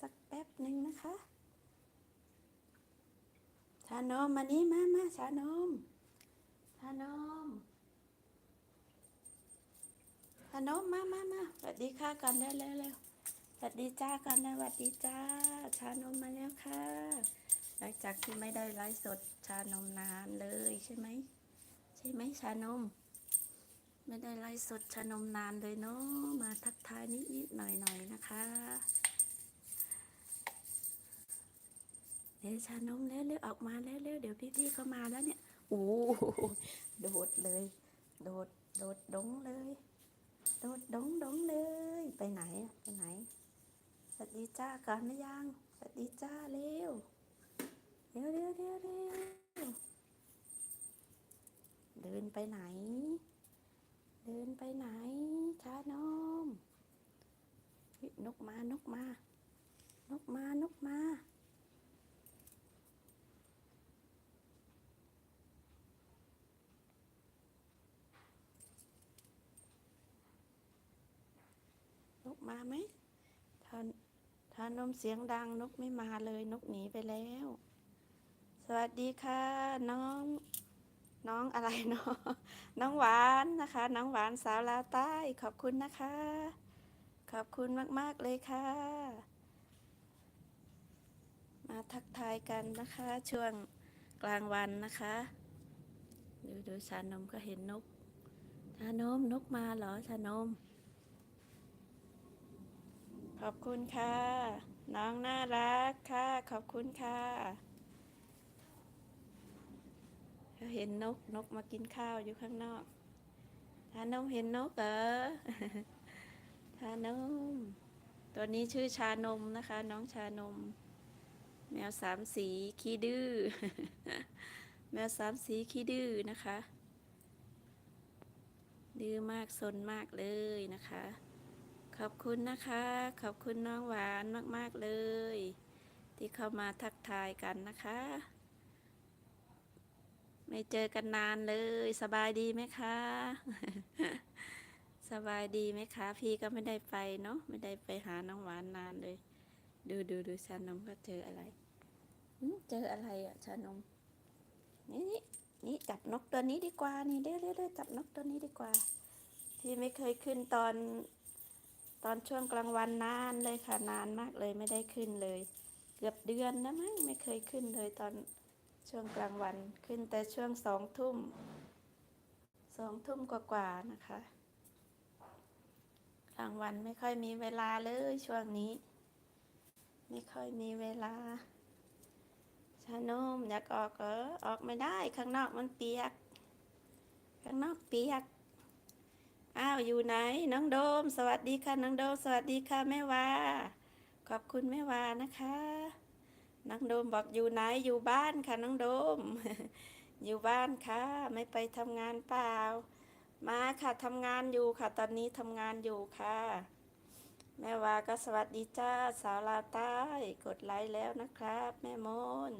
สักแป๊บหนึ่งนะคะ ชานมมานี่มามาชานม ชานม ชานมมามามาสวัสดีค่ะก่อนเร็วเร็วเร็วสวัสดีจ้าก่อนนะสวัสดีจ้า ชานมมาแล้วค่ะ หลังจากที่ไม่ได้ไลฟ์สดชานมนานเลยใช่ไหมใช่ไหมชานมไม่ได้ไลฟ์สดชานมนานเลยเนาะมาทักทายนิดนิดๆหน่อยหน่อยๆนะคะ เดี๋ยวชานมแล้วเร็วออกมาแล้วเร็วเดี๋ยวพี่ๆเขามาแล้วเนี่ยโอ้โดดเลย โดดโดดดงเลย โดดดงดงเลย ไปไหนไปไหนสวัสดีจ้าก่อนนะยังสวัสดีจ้าเร็วเร็วเร็วเร็วเร็วเดินไปไหน เดินไปไหนชานมเฮ้ยนกมานกมานกมานกมา นกมาไหมทานทานนมเสียงดังนกไม่มาเลยนกหนีไปแล้ว สวัสดีค่ะน้องน้องอะไรเนาะน้องหวานนะคะ น้องหวานสาวลาวใต้ขอบคุณนะคะ ขอบคุณมาก ๆ เลยค่ะ มาทักทายกันนะคะ ช่วงกลางวันนะคะดูดูชานมก็เห็นนกชานมนกมาเหรอชานม อบคุณค่ะ น้องน่ารักค่ะ ขอบคุณค่ะเห็นนกนกมากินข้าวอยู่ข้างนอกทานมเห็นนกเหรอทานม ตัวนี้ชื่อชานมนะคะ น้องชานม แมวสามสีขี้ดื้อแมวสามสีขี้ดื้อนะคะ ดื้อมากสนมากเลยนะคะ ขอบคุณนะคะ ขอบคุณน้องหวานมาก ๆ เลย ที่เข้ามาทักทายกันนะคะ ไม่เจอกันนานเลย สบายดีไหมคะ สบายดีไหมคะ พี่ก็ไม่ได้ไปเนาะไม่ได้ไปหาน้องหวานนานเลย ดูดูดูชานมก็เจออะไรเจออะไรอะชานมนี่นี่นี่จับนกตัวนี้ดีกว่านี่เร็วเร็วเร็วจับนกตัวนี้ดีกว่า พี่ไม่เคยขึ้นตอน ตอนช่วงกลางวันนานเลยค่ะนานมากเลยไม่ได้ขึ้นเลย เกือบเดือนนะมั้งไม่เคยขึ้นเลยตอนช่วงกลางวันขึ้นแต่ช่วงสองทุ่มสองทุ่มกว่าๆนะคะ กลางวันไม่ค่อยมีเวลาเลยช่วงนี้ ไม่ค่อยมีเวลาชานมอยากออกเหรอออกไม่ได้ข้างนอกมันเปียก ข้างนอกเปียก อ้าวอยู่ไหนน้องโดม สวัสดีค่ะน้องโดม สวัสดีค่ะแม่วาขอบคุณแม่วานะคะ น้องโดมบอกอยู่ไหนอยู่บ้านค่ะน้องโดม อยู่บ้านค่ะ ไม่ไปทำงานเปล่า มาค่ะทำงานอยู่ค่ะ ตอนนี้ทำงานอยู่ค่ะ แม่วาก็สวัสดีจ้าสาวลาวใต้กดไลค์แล้วนะครับ แม่มน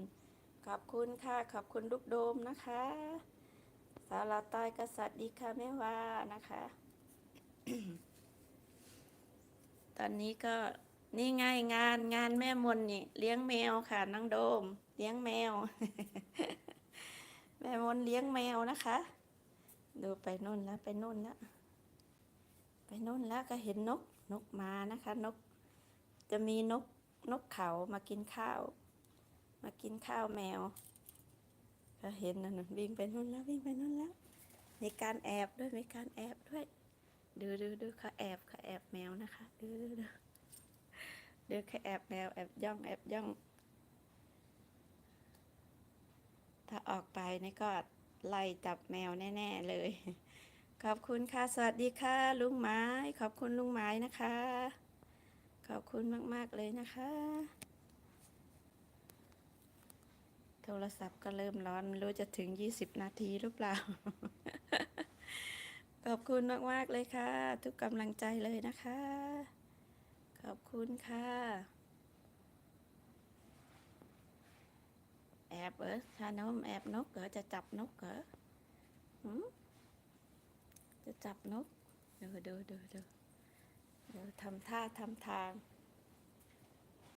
ขอบคุณค่ะขอบคุณลูกโดมนะคะสาวลาวใต้ก็สวัสดีค่ะแม่วานะคะ ตอนนี้ก็นี่ไงงานงานแม่มนนี่ เลี้ยงแมวค่ะน้องโดม เลี้ยงแมว แม่มนเลี้ยงแมวนะคะ ดูไปนู่นแล้วไปนู่นแล้วไปนู่นแล้วก็เห็นนกนกมานะคะ นก จะมีนกนกเขามากินข้าว มากินข้าวแมว ก็เห็นนะนนวิ่งไปนู่นแล้ววิ่งไปนู่นแล้ว มีการแอบด้วยมีการแอบด้วย ดูดูดูเขาแอบเขาแอบแมวนะคะดูดูดูดูเขาแอบแมวแอบย่องแอบย่อง ถ้าออกไปนี่ก็ไล่จับแมวแน่ ๆ เลย ขอบคุณค่ะ สวัสดีค่ะ ลุงไม้ ขอบคุณลุงไม้นะคะ ขอบคุณมาก ๆ เลยนะคะ โทรศัพท์ก็เริ่มร้อน ไม่รู้จะถึง 20 นาทีหรือเปล่า ขอบคุณมาก ๆ เลยค่ะ ทุกกำลังใจเลยนะคะ ขอบคุณค่ะ แอบเออชานมแอบนกเหรอจะจับนกเหรอหจะจับนก ดูดูดูดูดูทำท่าทำทาง